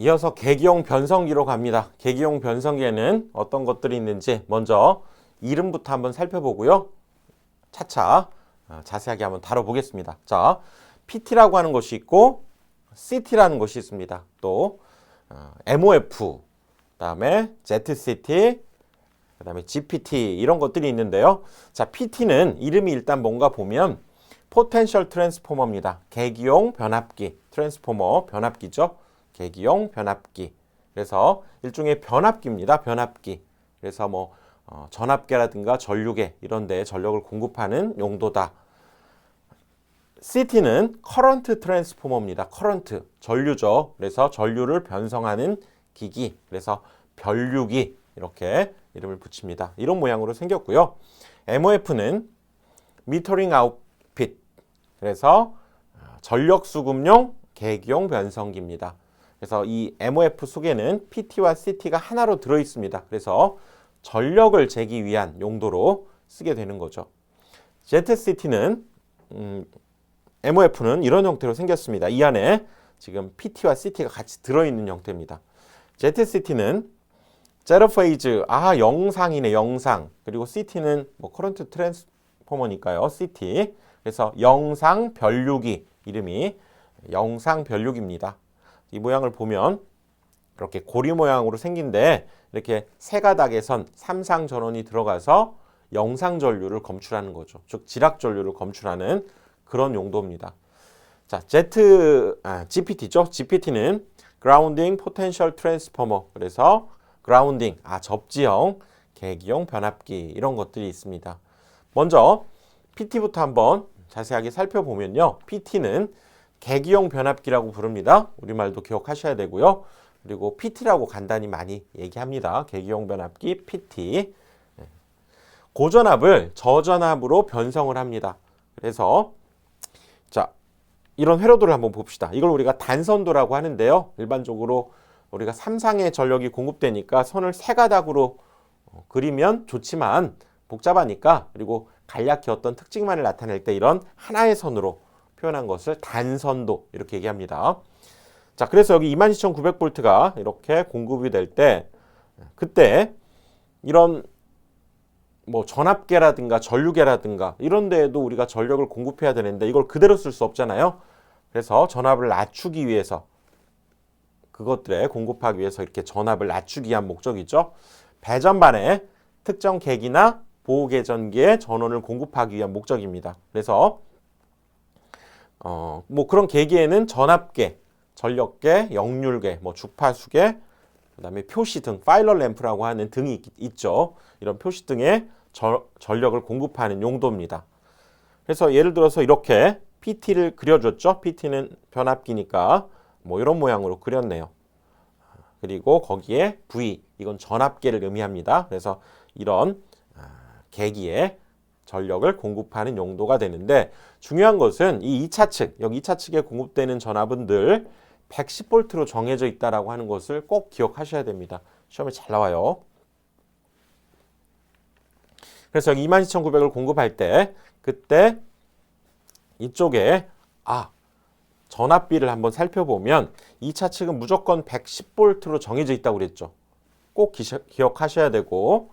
이어서 계기용 변성기로 갑니다. 계기용 변성기에는 어떤 것들이 있는지 먼저 이름부터 한번 살펴보고요. 차차 어, 자세하게 한번 다뤄보겠습니다. 자, PT라고 하는 것이 있고 CT라는 것이 있습니다. 또 어, MOF, 그다음에 ZCT, 그다음에 GPT 이런 것들이 있는데요. 자, PT는 이름이 일단 뭔가 보면 포텐셜 트랜스포머입니다. 계기용 변압기, 트랜스포머 변압기죠. 계기용 변압기. 그래서 일종의 변압기입니다. 변압기. 그래서 뭐 어, 전압계라든가 전류계 이런 데 전력을 공급하는 용도다. CT는 커런트 트랜스포머입니다. 커런트, 전류죠. 그래서 전류를 변성하는 기기. 그래서 변류기 이렇게 이름을 붙입니다. 이런 모양으로 생겼고요. MOF는 미터링 아웃핏. 그래서 전력 수급용 계기용 변성기입니다. 그래서 이 MOF 속에는 PT와 CT가 하나로 들어 있습니다. 그래서 전력을 재기 위한 용도로 쓰게 되는 거죠. ZCT는 음, MOF는 이런 형태로 생겼습니다. 이 안에 지금 PT와 CT가 같이 들어있는 형태입니다. ZCT는 제로 페이즈, 아 영상이네 영상. 그리고 CT는 뭐 커런트 트랜스포머니까요. CT. 그래서 영상 변류기 이름이 영상 변류기입니다. 이 모양을 보면 이렇게 고리 모양으로 생긴데 이렇게 세 가닥의 선 삼상 전원이 들어가서 영상 전류를 검출하는 거죠. 즉 지락 전류를 검출하는 그런 용도입니다. 자, Z 아, GPT죠. GPT는 Grounding Potential Transformer. 그래서 그라운딩, 아 접지형, 계기용 변압기 이런 것들이 있습니다. 먼저 PT부터 한번 자세하게 살펴보면요. PT는 계기용 변압기라고 부릅니다. 우리말도 기억하셔야 되고요. 그리고 PT라고 간단히 많이 얘기합니다. 계기용 변압기 PT. 네. 고전압을 저전압으로 변성을 합니다. 그래서 자 이런 회로도를 한번 봅시다. 이걸 우리가 단선도라고 하는데요. 일반적으로 우리가 삼상의 전력이 공급되니까 선을 세 가닥으로 어, 그리면 좋지만 복잡하니까 그리고 간략히 어떤 특징만을 나타낼 때 이런 하나의 선으로 표현한 것을 단선도 이렇게 얘기합니다. 자, 그래서 여기 22,900볼트가 이렇게 공급이 될 때 그때 이런 뭐 전압계라든가 전류계라든가 이런 데에도 우리가 전력을 공급해야 되는데 이걸 그대로 쓸 수 없잖아요. 그래서 전압을 낮추기 위해서 그것들에 공급하기 위해서 이렇게 전압을 낮추기 위한 목적이죠. 배전반에 특정 계기나 보호계전기에 전원을 공급하기 위한 목적입니다. 그래서 어, 뭐 그런 계기에는 전압계, 전력계, 역률계, 뭐 주파수계, 그다음에 표시 등, 파일러 램프라고 하는 등이 있, 죠 이런 표시 등에 저, 전력을 공급하는 용도입니다. 그래서 예를 들어서 이렇게 PT를 그려줬죠. PT는 변압기니까 뭐 이런 모양으로 그렸네요. 그리고 거기에 V, 이건 전압계를 의미합니다. 그래서 이런 아, 계기에 전력을 공급하는 용도가 되는데 중요한 것은 이 2차 측, 여기 2차 측에 공급되는 전압은 늘 110V로 정해져 있다라고 하는 것을 꼭 기억하셔야 됩니다. 시험에 잘 나와요. 그래서 여기 22,900을 공급할 때 그때 이쪽에 아 전압비를 한번 살펴보면 2차 측은 무조건 110V로 정해져 있다고 그랬죠. 꼭 기억하셔야 되고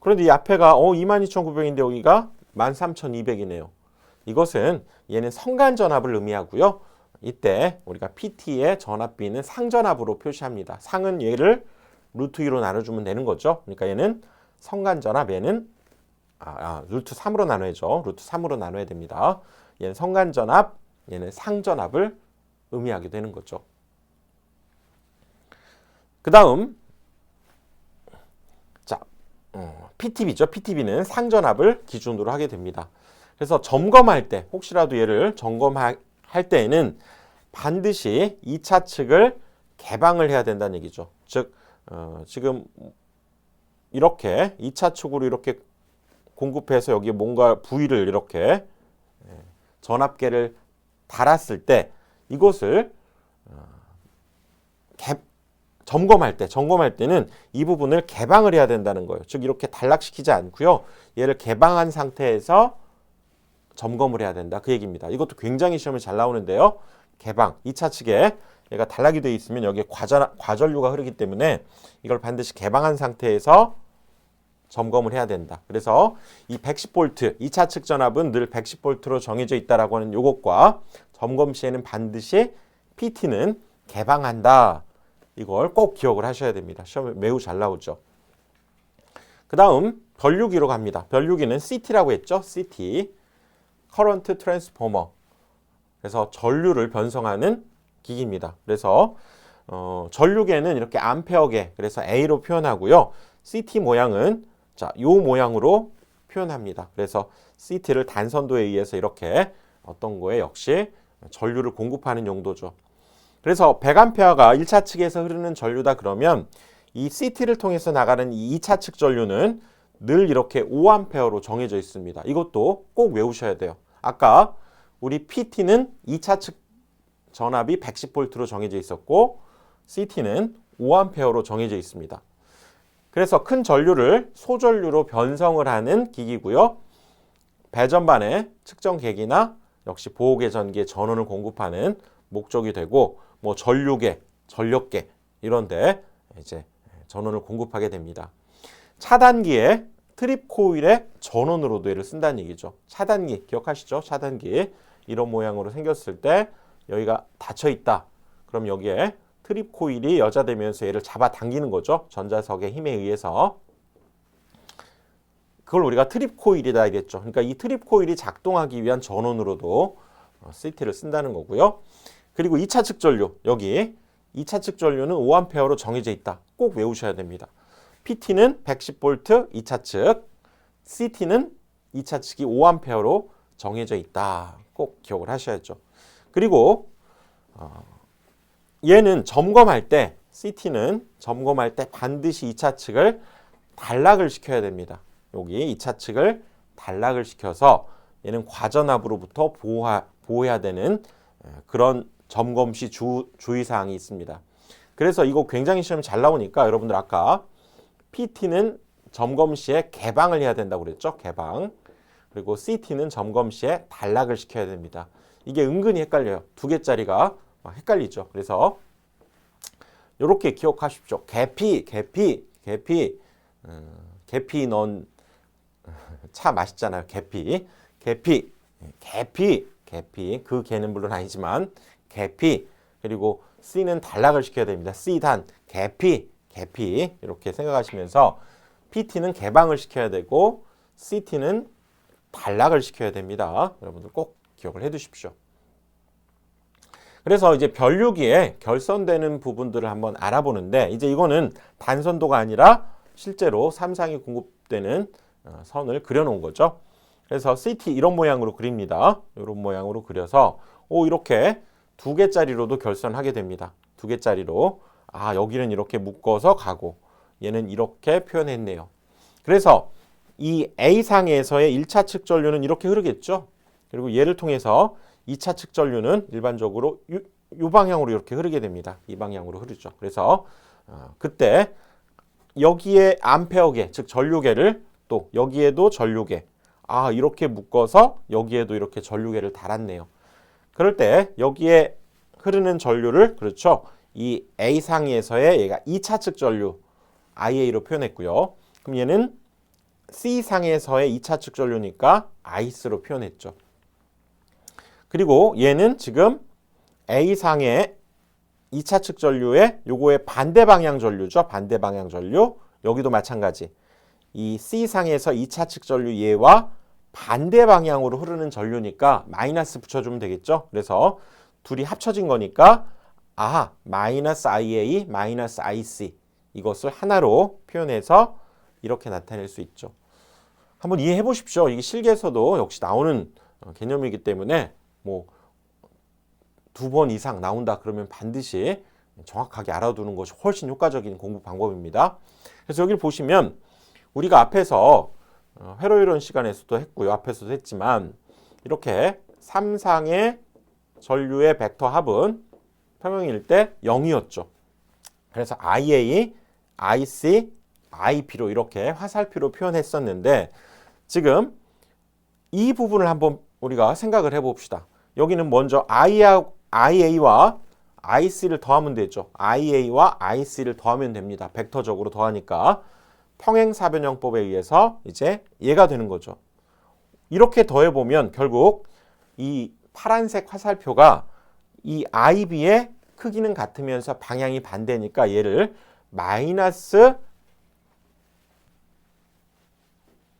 그런데 이 앞에가 어 22,900인데 여기가 13,200이네요. 이것은 얘는 성간 전압을 의미하고요. 이때 우리가 PT의 전압비는 상전압으로 표시합니다. 상은 얘를 루트 2로 나눠주면 되는 거죠. 그러니까 얘는 성간 전압, 얘는 아, 아, 루트 3으로 나눠야죠. 루트 3으로 나눠야 됩니다. 얘는 성간 전압, 얘는 상전압을 의미하게 되는 거죠. 그 다음 자 어, PTB죠. PTB는 상전압을 기준으로 하게 됩니다. 그래서 점검할 때 혹시라도 얘를 점검할 때에는 반드시 2차 측을 개방을 해야 된다는 얘기죠. 즉 어, 지금 이렇게 2차 측으로 이렇게 공급해서 여기 뭔가 부위를 이렇게 예, 전압계를 달았을 때 이것을 어, 개, 점검할 때 점검할 때는 이 부분을 개방을 해야 된다는 거예요. 즉 이렇게 단락시키지 않고요. 얘를 개방한 상태에서 점검을 해야 된다. 그 얘기입니다. 이것도 굉장히 시험에 잘 나오는데요. 개방, 2차 측에 얘가 단락이 되어 있으면 여기에 과전, 과전류가 흐르기 때문에 이걸 반드시 개방한 상태에서 점검을 해야 된다. 그래서 이 110V 2차 측 전압은 늘 110V로 정해져 있다라고 하는 요것과 점검 시에는 반드시 PT는 개방한다. 이걸 꼭 기억을 하셔야 됩니다. 시험에 매우 잘 나오죠. 그 다음 변류기로 갑니다. 변류기는 CT라고 했죠. CT. Current Transformer. 그래서 전류를 변성하는 기기입니다. 그래서 어, 전류계는 이렇게 암페어계 그래서 A로 표현하고요. CT 모양은 자, 요 모양으로 표현합니다. 그래서 CT를 단선도에 의해서 이렇게 어떤 거에 역시 전류를 공급하는 용도죠. 그래서 100A가 1차 측에서 흐르는 전류다 그러면 이 CT를 통해서 나가는 이 2차 측 전류는 늘 이렇게 5A로 정해져 있습니다. 이것도 꼭 외우셔야 돼요. 아까 우리 PT는 2차 측 전압이 110V로 정해져 있었고 CT는 5A로 정해져 있습니다. 그래서 큰 전류를 소전류로 변성을 하는 기기고요. 배전반의 측정 계기나 역시 보호계 전기에 전원을 공급하는 목적이 되고 뭐 전류계, 전력계 이런데 이제 전원을 공급하게 됩니다. 차단기에 트립 코일의 전원으로도 얘를 쓴다는 얘기죠. 차단기 기억하시죠? 차단기 이런 모양으로 생겼을 때 여기가 닫혀 있다. 그럼 여기에 트립 코일이 여자되면서 얘를 잡아 당기는 거죠. 전자석의 힘에 의해서. 그걸 우리가 트립 코일이다 이랬죠. 그러니까 이 트립 코일이 작동하기 위한 전원으로도 CT를 쓴다는 거고요. 그리고 2차 측 전류 여기 2차 측 전류는 5A로 정해져 있다. 꼭 외우셔야 됩니다. PT는 110V 2차 측, CT는 2차 측이 5A로 정해져 있다. 꼭 기억을 하셔야죠. 그리고 어, 얘는 점검할 때 CT는 점검할 때 반드시 2차 측을 단락을 시켜야 됩니다. 여기 2차 측을 단락을 시켜서 얘는 과전압으로부터 보호하, 보호해야 되는 그런 점검 시 주, 주의사항이 있습니다. 그래서 이거 굉장히 시험 잘 나오니까 여러분들 아까 PT는 점검 시에 개방을 해야 된다고 그랬죠? 개방. 그리고 CT는 점검 시에 단락을 시켜야 됩니다. 이게 은근히 헷갈려요. 두 개짜리가 헷갈리죠. 그래서 이렇게 기억하십시오. 계피, 계피, 계피, 음, 계피 넌 차 맛있잖아요. 계피, 계피, 계피, 계피. 그 개는 물론 아니지만 계피 그리고 C는 단락을 시켜야 됩니다. C단, 계피, 계피 이렇게 생각하시면서 PT는 개방을 시켜야 되고 CT는 단락을 시켜야 됩니다. 여러분들 꼭 기억을 해 두십시오. 그래서 이제 변류기에 결선되는 부분들을 한번 알아보는데 이제 이거는 단선도가 아니라 실제로 삼상이 공급되는 어, 선을 그려놓은 거죠. 그래서 CT 이런 모양으로 그립니다. 이런 모양으로 그려서 오 이렇게 두 개짜리로도 결선하게 됩니다. 두 개짜리로 아 여기는 이렇게 묶어서 가고 얘는 이렇게 표현했네요. 그래서 이 A상에서의 1차 측 전류는 이렇게 흐르겠죠. 그리고 얘를 통해서 2차 측 전류는 일반적으로 이, 이 방향으로 이렇게 흐르게 됩니다. 이 방향으로 흐르죠. 그래서 어, 그때 여기에 암페어계 즉 전류계를 또 여기에도 전류계 아 이렇게 묶어서 여기에도 이렇게 전류계를 달았네요. 그럴 때 여기에 흐르는 전류를 그렇죠. 이 A 상에서의 얘가 2차 측 전류 IA로 표현했고요. 그럼 얘는 C 상에서의 2차 측 전류니까 아이스로 표현했죠. 그리고 얘는 지금 A상의 2차 측 전류의 요거의 반대 방향 전류죠. 반대 방향 전류. 여기도 마찬가지. 이 C상에서 2차 측 전류 얘와 반대 방향으로 흐르는 전류니까 마이너스 붙여주면 되겠죠. 그래서 둘이 합쳐진 거니까 아 마이너스 IA 마이너스 IC 이것을 하나로 표현해서 이렇게 나타낼 수 있죠. 한번 이해해 보십시오. 이게 실기에서도 역시 나오는 어, 개념이기 때문에 뭐 두 번 이상 나온다 그러면 반드시 정확하게 알아두는 것이 훨씬 효과적인 공부 방법입니다. 그래서 여기를 보시면 우리가 앞에서 어, 회로이론 시간에서도 했고요. 앞에서도 했지만 이렇게 삼상의 전류의 벡터 합은 평형일 때 0이었죠. 그래서 IA, IC, IP로 이렇게 화살표로 표현했었는데 지금 이 부분을 한번 우리가 생각을 해봅시다. 여기는 먼저 IA와 IC를 더하면 되죠. IA와 IC를 더하면 됩니다. 벡터적으로 더하니까 평행사변형법에 의해서 이제 얘가 되는 거죠. 이렇게 더해 보면 결국 이 파란색 화살표가 이 IB의 크기는 같으면서 방향이 반대니까 얘를 마이너스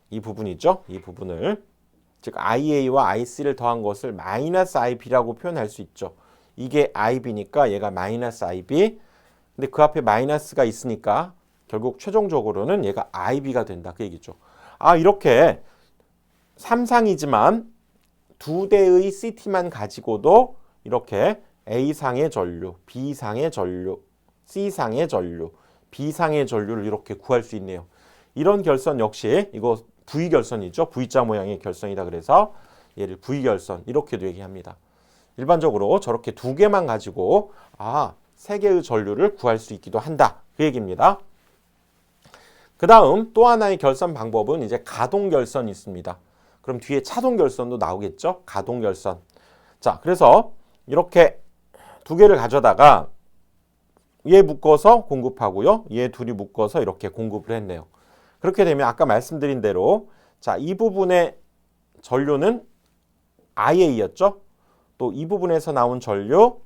이 부분이죠. 이 부분을 즉 IA와 IC를 더한 것을 마이너스 IB라고 표현할 수 있죠. 이게 IB니까 얘가 마이너스 IB. 근데 그 앞에 마이너스가 있으니까 결국 최종적으로는 얘가 IB가 된다. 그 얘기죠. 아, 이렇게 삼상이지만 두 대의 CT만 가지고도 이렇게 A상의 전류, B상의 전류, C상의 전류, B상의 전류를 이렇게 구할 수 있네요. 이런 결선 역시 이거 V 결선이죠. V자 모양의 결선이다 그래서 얘를 V 결선 이렇게도 얘기합니다. 일반적으로 저렇게 두 개만 가지고 아, 세 개의 전류를 구할 수 있기도 한다. 그 얘기입니다. 그 다음 또 하나의 결선 방법은 이제 가동 결선이 있습니다. 그럼 뒤에 차동 결선도 나오겠죠? 가동 결선. 자, 그래서 이렇게 두 개를 가져다가 얘 묶어서 공급하고요. 얘 둘이 묶어서 이렇게 공급을 했네요. 그렇게 되면 아까 말씀드린 대로 자, 이 부분의 전류는 IA였죠? 또 이 부분에서 나온 전류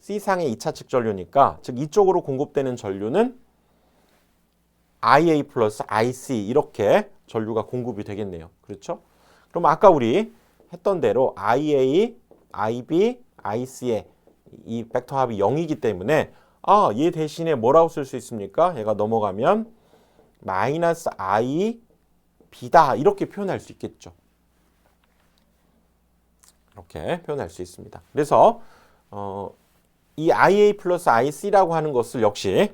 C상의 2차 측 전류니까 즉 이쪽으로 공급되는 전류는 IA 플러스 IC 이렇게 전류가 공급이 되겠네요. 그렇죠? 그럼 아까 우리 했던 대로 IA, IB, IC의 이 벡터 합이 0이기 때문에 아, 얘 대신에 뭐라고 쓸 수 있습니까? 얘가 넘어가면 마이너스 I, B다 이렇게 표현할 수 있겠죠. 이렇게 표현할 수 있습니다. 그래서 어, 이 IA 플러스 IC라고 하는 것을 역시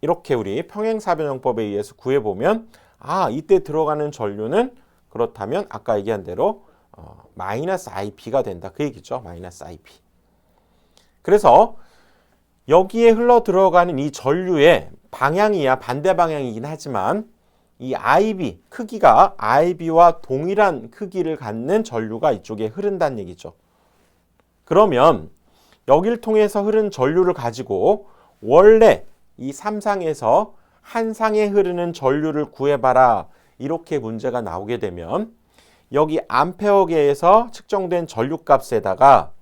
이렇게 우리 평행사변형법에 의해서 구해보면 아 이때 들어가는 전류는 그렇다면 아까 얘기한 대로 어, 마이너스 IP가 된다. 그 얘기죠. 마이너스 IP 그래서 여기에 흘러 들어가는 이 전류의 방향이야. 반대 방향이긴 하지만 이 IB 크기가 IB와 동일한 크기를 갖는 전류가 이쪽에 흐른다는 얘기죠. 그러면 여길 통해서 흐른 전류를 가지고 원래 이 삼상에서 한 상에 흐르는 전류를 구해봐라. 이렇게 문제가 나오게 되면 여기 암페어계에서 측정된 전류값에다가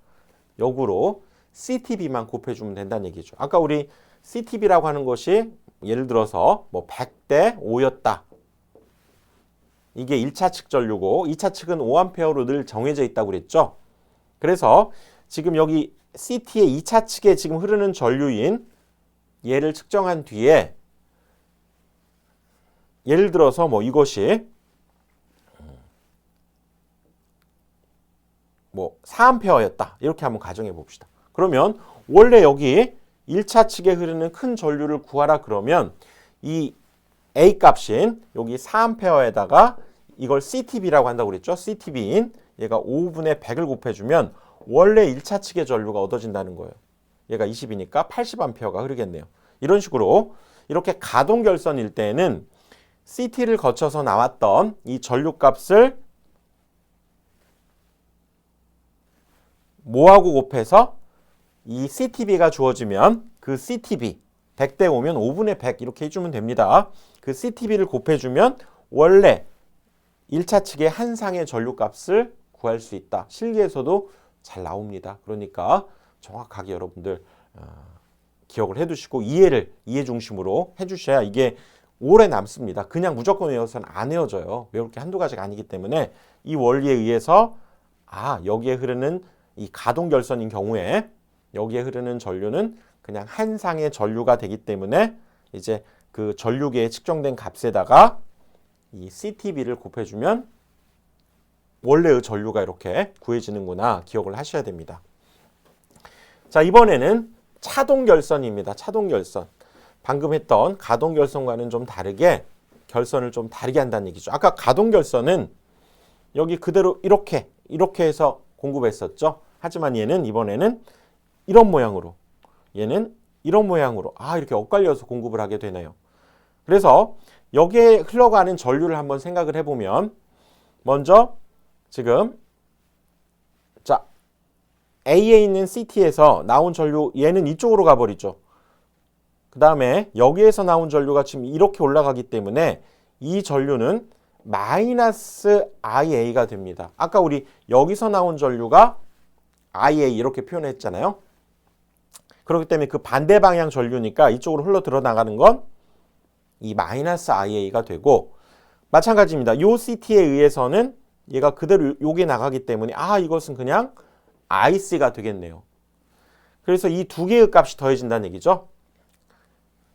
역으로 CTB만 곱해주면 된다는 얘기죠. 아까 우리 CTB라고 하는 것이 예를 들어서 뭐 100대 5였다. 이게 1차 측 전류고 2차 측은 5A로 늘 정해져 있다고 그랬죠. 그래서 지금 여기 CT의 2차 측에 지금 흐르는 전류인 얘를 측정한 뒤에 예를 들어서 뭐 이것이 뭐 4A였다. 이렇게 한번 가정해 봅시다. 그러면 원래 여기 1차 측에 흐르는 큰 전류를 구하라 그러면 이 A 값인 여기 4A에다가 이걸 CTB라고 한다고 그랬죠. CTB인 얘가 5분의 100을 곱해주면 원래 1차 측의 전류가 얻어진다는 거예요. 얘가 20이니까 80A가 흐르겠네요. 이런 식으로 이렇게 가동 결선일 때는 CT를 거쳐서 나왔던 이 전류 값을 뭐하고 곱해서 이 CTB가 주어지면 그 CTB 100대 5면 5분의 100 이렇게 해주면 됩니다. 그 CTB를 곱해주면 원래 1차 측의 한 상의 전류값을 구할 수 있다. 실기에서도 잘 나옵니다. 그러니까 정확하게 여러분들 어, 기억을 해두시고 이해를 이해 중심으로 해주셔야 이게 오래 남습니다. 그냥 무조건 외워서는 안 외워져요. 외울 게 한두 가지가 아니기 때문에 이 원리에 의해서 아 여기에 흐르는 이 가동 결선인 경우에 여기에 흐르는 전류는 그냥 한 상의 전류가 되기 때문에 이제 그 전류계에 측정된 값에다가 이 CTB를 곱해주면 원래의 전류가 이렇게 구해지는구나 기억을 하셔야 됩니다. 자 이번에는 차동 결선입니다. 차동 결선. 방금 했던 가동 결선과는 좀 다르게 결선을 좀 다르게 한다는 얘기죠. 아까 가동 결선은 여기 그대로 이렇게 이렇게 해서 공급했었죠. 하지만 얘는 이번에는 이런 모양으로 얘는 이런 모양으로 아 이렇게 엇갈려서 공급을 하게 되네요. 그래서 여기에 흘러가는 전류를 한번 생각을 해보면 먼저 지금 자 A에 있는 CT에서 나온 전류 얘는 이쪽으로 가버리죠. 그 다음에 여기에서 나온 전류가 지금 이렇게 올라가기 때문에 이 전류는 마이너스 IA 가 됩니다. 아까 우리 여기서 나온 전류가 IA 이렇게 표현했잖아요. 그렇기 때문에 그 반대 방향 전류니까 이쪽으로 흘러 들어나가는 건 이 마이너스 IA가 되고 마찬가지입니다. 요 CT에 의해서는 얘가 그대로 요게 나가기 때문에 아 이것은 그냥 IC가 되겠네요. 그래서 이 두 개의 값이 더해진다는 얘기죠.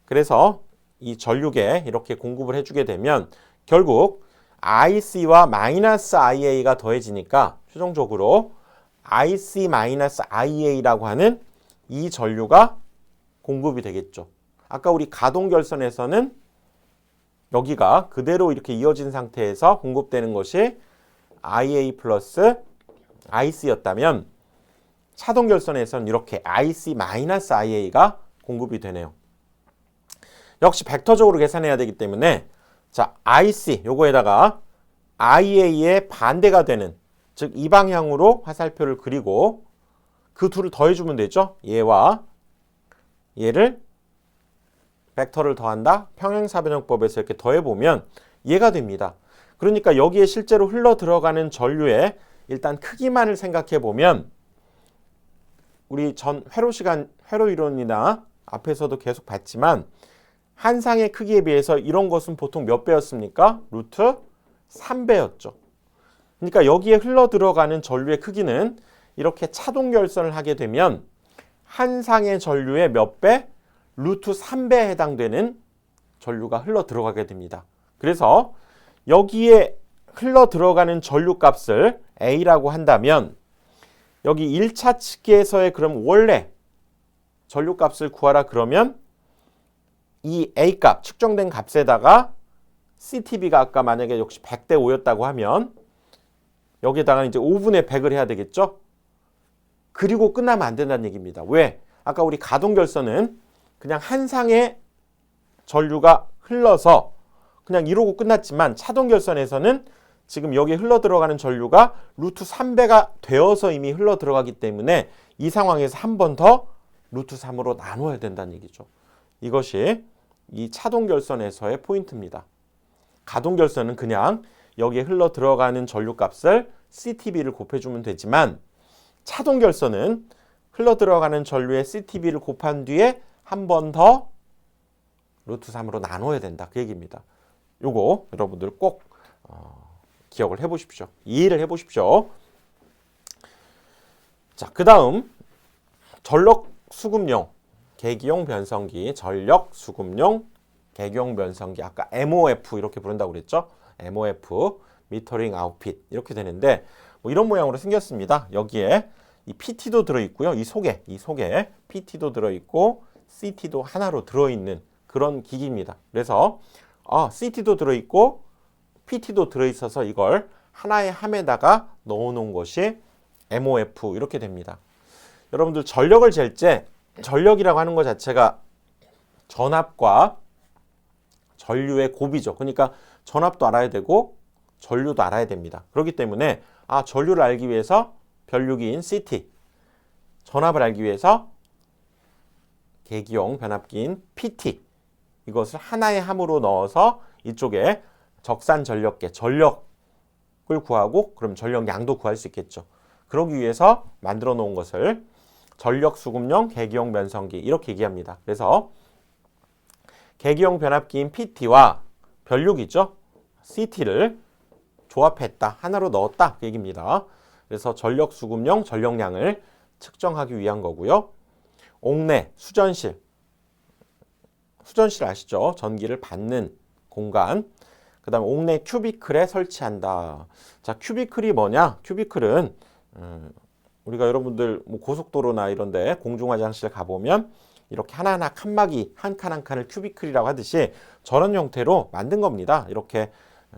그래서 이 전류계 이렇게 공급을 해주게 되면 결국 IC와 마이너스 IA가 더해지니까 최종적으로 IC 마이너스 IA라고 하는 이 전류가 공급이 되겠죠. 아까 우리 가동결선에서는 여기가 그대로 이렇게 이어진 상태에서 공급되는 것이 IA 플러스 IC였다면 차동결선에서는 이렇게 IC 마이너스 IA가 공급이 되네요. 역시 벡터적으로 계산해야 되기 때문에 자 IC 요거에다가 IA의 반대가 되는 즉 이 방향으로 화살표를 그리고 그 둘을 더해주면 되죠. 얘와 얘를 벡터를 더한다. 평행사변형법에서 이렇게 더해보면 얘가 됩니다. 그러니까 여기에 실제로 흘러 들어가는 전류의 일단 크기만을 생각해 보면 우리 전 회로 시간 회로 이론이나 앞에서도 계속 봤지만 한 상의 크기에 비해서 이런 것은 보통 몇 배였습니까? 루트 3배였죠. 그러니까 여기에 흘러 들어가는 전류의 크기는 이렇게 차동 결선을 하게 되면 한 상의 전류의 몇 배? 루트 3배에 해당되는 전류가 흘러 들어가게 됩니다. 그래서 여기에 흘러 들어가는 전류 값을 A라고 한다면 여기 1차 측에서의 그럼 원래 전류 값을 구하라 그러면 이 A 값 측정된 값에다가 CTB가 아까 만약에 역시 100대 5였다고 하면 여기에다가 이제 5분의 100을 해야 되겠죠? 그리고 끝나면 안 된다는 얘기입니다. 왜? 아까 우리 가동결선은 그냥 한 상의 전류가 흘러서 그냥 이러고 끝났지만 차동결선에서는 지금 여기에 흘러 들어가는 전류가 루트 3배가 되어서 이미 흘러 들어가기 때문에 이 상황에서 한 번 더 루트 3으로 나눠야 된다는 얘기죠. 이것이 이 차동 결선에서의 포인트입니다. 가동 결선은 그냥 여기에 흘러 들어가는 전류 값을 CTB를 곱해주면 되지만 차동 결선은 흘러 들어가는 전류의 CTB를 곱한 뒤에 한 번 더 루트 3으로 나눠야 된다. 그 얘기입니다. 요거 여러분들 꼭 어, 기억을 해 보십시오. 이해를 해 보십시오. 자, 그 다음 전력 수급용 계기용 변성기, 전력 수급용 계기용 변성기 아까 MOF 이렇게 부른다고 그랬죠? MOF 미터링 아웃핏 이렇게 되는데 뭐 이런 모양으로 생겼습니다. 여기에 이 PT도 들어 있고요. 이 속에 이 속에 PT도 들어 있고 CT도 하나로 들어 있는 그런 기기입니다. 그래서 아, CT도 들어 있고 PT도 들어 있어서 이걸 하나의 함에다가 넣어 놓은 것이 MOF 이렇게 됩니다. 여러분들 전력을 잴 때 전력이라고 하는 것 자체가 전압과 전류의 곱이죠. 그러니까 전압도 알아야 되고 전류도 알아야 됩니다. 그렇기 때문에 아 전류를 알기 위해서 변류기인 CT, 전압을 알기 위해서 계기용 변압기인 PT 이것을 하나의 함으로 넣어서 이쪽에 적산 전력계, 전력을 구하고 그럼 전력량도 구할 수 있겠죠. 그러기 위해서 만들어 놓은 것을 전력 수급용 계기용 변성기 이렇게 얘기합니다. 그래서 계기용 변압기인 PT와 변류기죠. CT를 조합했다. 하나로 넣었다. 그 얘기입니다. 그래서 전력 수급용 전력량을 측정하기 위한 거고요. 옥내, 수전실. 수전실 아시죠? 전기를 받는 공간. 그 다음에 옥내 큐비클에 설치한다. 자, 큐비클이 뭐냐? 큐비클은 음, 우리가 여러분들 뭐 고속도로나 이런데 공중 화장실 가보면 이렇게 하나하나 칸막이 한 칸 한 칸을 큐비클이라고 하듯이 저런 형태로 만든 겁니다. 이렇게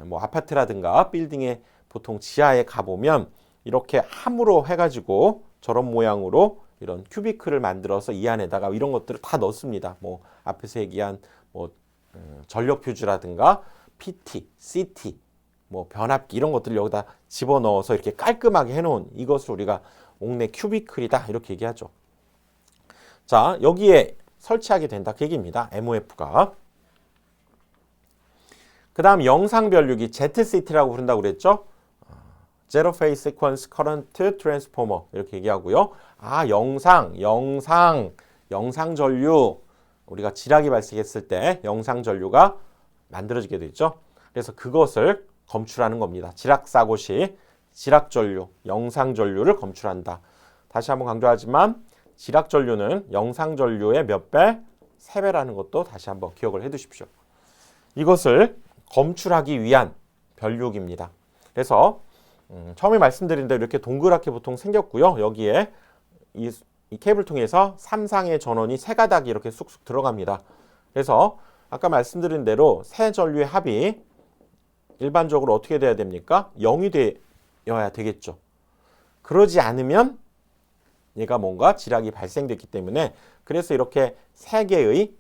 뭐 아파트라든가 빌딩의 보통 지하에 가보면 이렇게 함으로 해가지고 저런 모양으로 이런 큐비클을 만들어서 이 안에다가 이런 것들을 다 넣습니다. 뭐 앞에서 얘기한 뭐 어, 전력 퓨즈라든가 PT, CT 뭐 변압기 이런 것들을 여기다 집어넣어서 이렇게 깔끔하게 해놓은 이것을 우리가 옥내 큐비클이다 이렇게 얘기하죠. 자 여기에 설치하게 된다 그 얘기입니다. MOF가. 그 다음 영상 변류기 ZCT라고 부른다고 그랬죠. Zero Phase Sequence Current Transformer 이렇게 얘기하고요. 아 영상, 영상, 영상 전류 우리가 지락이 발생했을 때 영상 전류가 만들어지게 되죠. 그래서 그것을 검출하는 겁니다. 지락 사고 시 지락 전류, 영상 전류를 검출한다. 다시 한번 강조하지만 지락 전류는 영상 전류의 몇 배? 세 배라는 것도 다시 한번 기억을 해 두십시오. 이것을 검출하기 위한 변류기입니다. 그래서 음, 처음에 말씀드린 대로 이렇게 동그랗게 보통 생겼고요. 여기에 이, 이 케이블 통해서 삼상의 전원이 세 가닥이 이렇게 쑥쑥 들어갑니다. 그래서 아까 말씀드린 대로 세 전류의 합이 일반적으로 어떻게 돼야 됩니까? 0이 되어야 되겠죠. 그러지 않으면 얘가 뭔가 지락이 발생됐기 때문에 그래서 이렇게 세 개의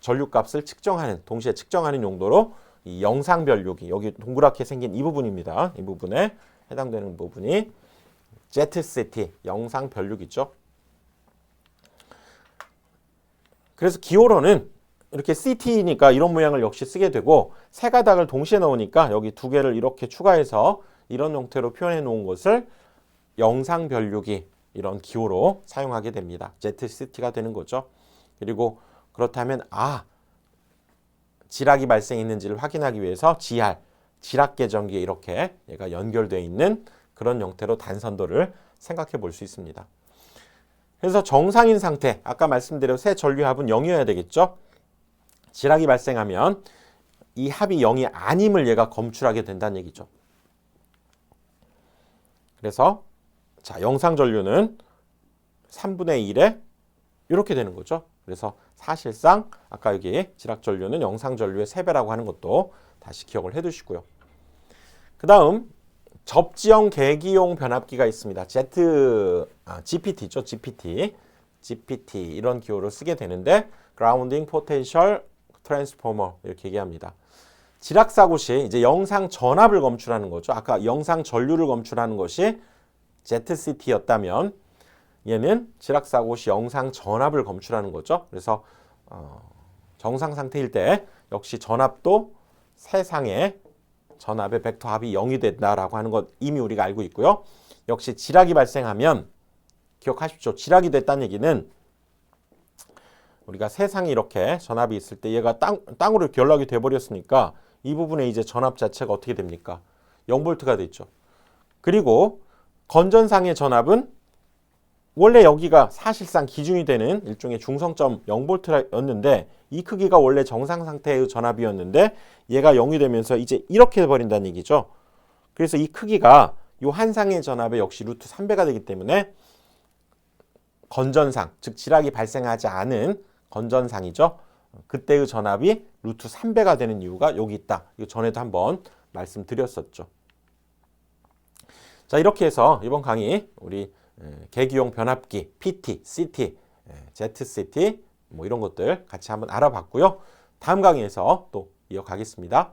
전류값을 측정하는 동시에 측정하는 용도로 이 영상 변류기 여기 동그랗게 생긴 이 부분입니다. 이 부분에 해당되는 부분이 ZCT 영상 변류기죠. 그래서 기호로는 이렇게 CT니까 이런 모양을 역시 쓰게 되고 세 가닥을 동시에 넣으니까 여기 두 개를 이렇게 추가해서 이런 형태로 표현해 놓은 것을 영상 변류기 이런 기호로 사용하게 됩니다. ZCT가 되는 거죠. 그리고 그렇다면 아 지락이 발생했는지를 확인하기 위해서 GR 지락 계정기에 이렇게 얘가 연결되어 있는 그런 형태로 단선도를 생각해 볼 수 있습니다. 그래서 정상인 상태 아까 말씀드린 새 전류합은 0이어야 되겠죠. 지락이 발생하면 이 합이 0이 아님을 얘가 검출하게 된다는 얘기죠. 그래서 자 영상 전류는 3분의 1에 이렇게 되는 거죠. 그래서 사실상 아까 여기 지락 전류는 영상 전류의 3배라고 하는 것도 다시 기억을 해 두시고요. 그 다음 접지형 계기용 변압기가 있습니다. Z, 아, GPT죠. GPT. GPT 이런 기호를 쓰게 되는데 Transformer 이렇게 얘기합니다. 지락 사고 시 이제 영상 전압을 검출하는 거죠. 아까 영상 전류를 검출하는 것이 ZCT였다면 얘는 지락 사고 시 영상 전압을 검출하는 거죠. 그래서 어, 정상 상태일 때 역시 전압도 세상의 전압의 벡터 합이 0이 된다라고 하는 것 이미 우리가 알고 있고요. 역시 지락이 발생하면 기억하십시오. 지락이 됐다는 얘기는 우리가 세상에 이렇게 전압이 있을 때 얘가 땅, 땅으로 연락이 돼버렸으니까 이 부분에 이제 전압 자체가 어떻게 됩니까? 0볼트가 됐죠. 그리고 건전상의 전압은 원래 여기가 사실상 기준이 되는 일종의 중성점 0볼트였는데 이 크기가 원래 정상 상태의 전압이었는데 얘가 0이 되면서 이제 이렇게 버린다는 얘기죠. 그래서 이 크기가 이 한상의 전압의 역시 루트 3배가 되기 때문에 건전상, 즉 지락이 발생하지 않은 건전상이죠. 그때의 전압이 루트 3배가 되는 이유가 여기 있다. 이거 전에도 한번 말씀드렸었죠. 자 이렇게 해서 이번 강의 우리 계기용 변압기 PT, CT, ZCT 뭐 이런 것들 같이 한번 알아봤고요. 다음 강의에서 또 이어가겠습니다.